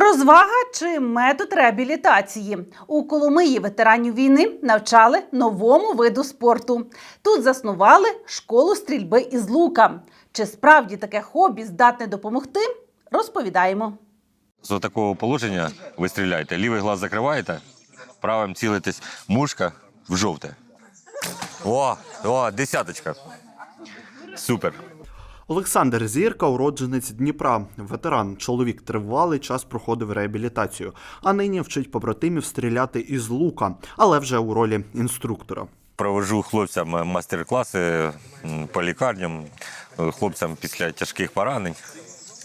Розвага чи метод реабілітації у Коломиї ветеранів війни навчали новому виду спорту. Тут заснували школу стрільби із лука. Чи справді таке хобі здатне допомогти? Розповідаємо. З такого положення ви стріляєте. Лівий глаз закриваєте, правим цілитесь мушка в жовте. О, о, десяточка. Супер. Олександр Зірка, уродженець Дніпра, ветеран. Чоловік тривалий час проходив реабілітацію, а нині вчить побратимів стріляти із лука, але вже у ролі інструктора. Провожу хлопцям майстер-класи по лікарням, е, хлопцям після тяжких поранень.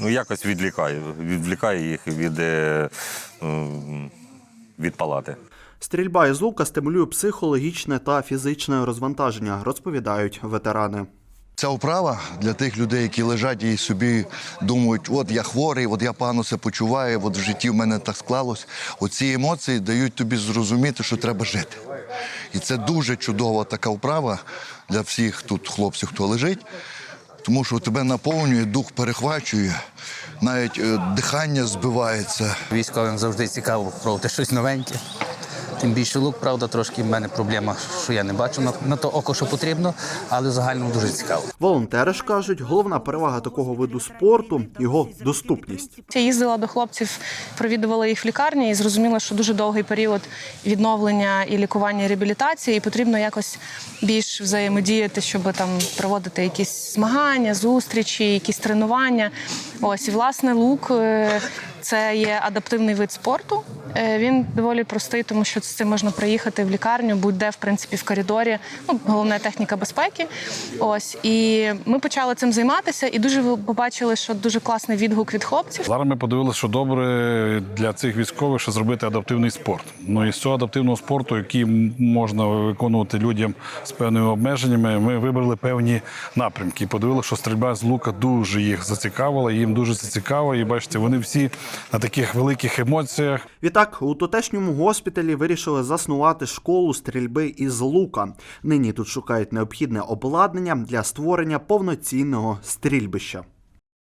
Ну, якось відвлікаю, відвлікаю їх від, е, від палати. Стрільба із лука стимулює психологічне та фізичне розвантаження, розповідають ветерани. Ця вправа для тих людей, які лежать і собі думають, от я хворий, от я погано себе почуваю, от в житті в мене так склалось. Оці емоції дають тобі зрозуміти, що треба жити. І це дуже чудова така вправа для всіх тут хлопців, хто лежить, тому що тебе наповнює, дух перехвачує, навіть е, дихання збивається. Військовим завжди цікаво пробувати щось новеньке. Тим більше лук, правда, трошки в мене проблема, що я не бачу на, на то око, що потрібно, але в загальному дуже цікаво. Волонтери ж кажуть, головна перевага такого виду спорту його доступність. Я їздила до хлопців, провідувала їх в лікарні і зрозуміла, що дуже довгий період відновлення і лікування і реабілітації, і потрібно якось більш взаємодіяти, щоб там проводити якісь змагання, зустрічі, якісь тренування. Ось і власне лук е, це є адаптивний вид спорту. Е, Він доволі простий, тому що з цим можна приїхати в лікарню, будь-де, в принципі, в коридорі. Ну, головне техніка безпеки. Ось і ми почали цим займатися, і дуже побачили, що дуже класний відгук від хлопців. Зараз ми подивилися, що добре для цих військових, що зробити адаптивний спорт. Ну і з цього адаптивного спорту, який можна виконувати людям з певними обмеженнями, ми вибрали певні напрямки. Подивилися, що стрільба з лука дуже їх зацікавила, їм дуже це цікаво. І бачите, вони всі на таких великих емоціях. Відтак, у тутешньому госпіталі вирішили заснувати школу стрільби із лука. Нині тут шукають необхідне обладнання для створення повноцінного стрільбища.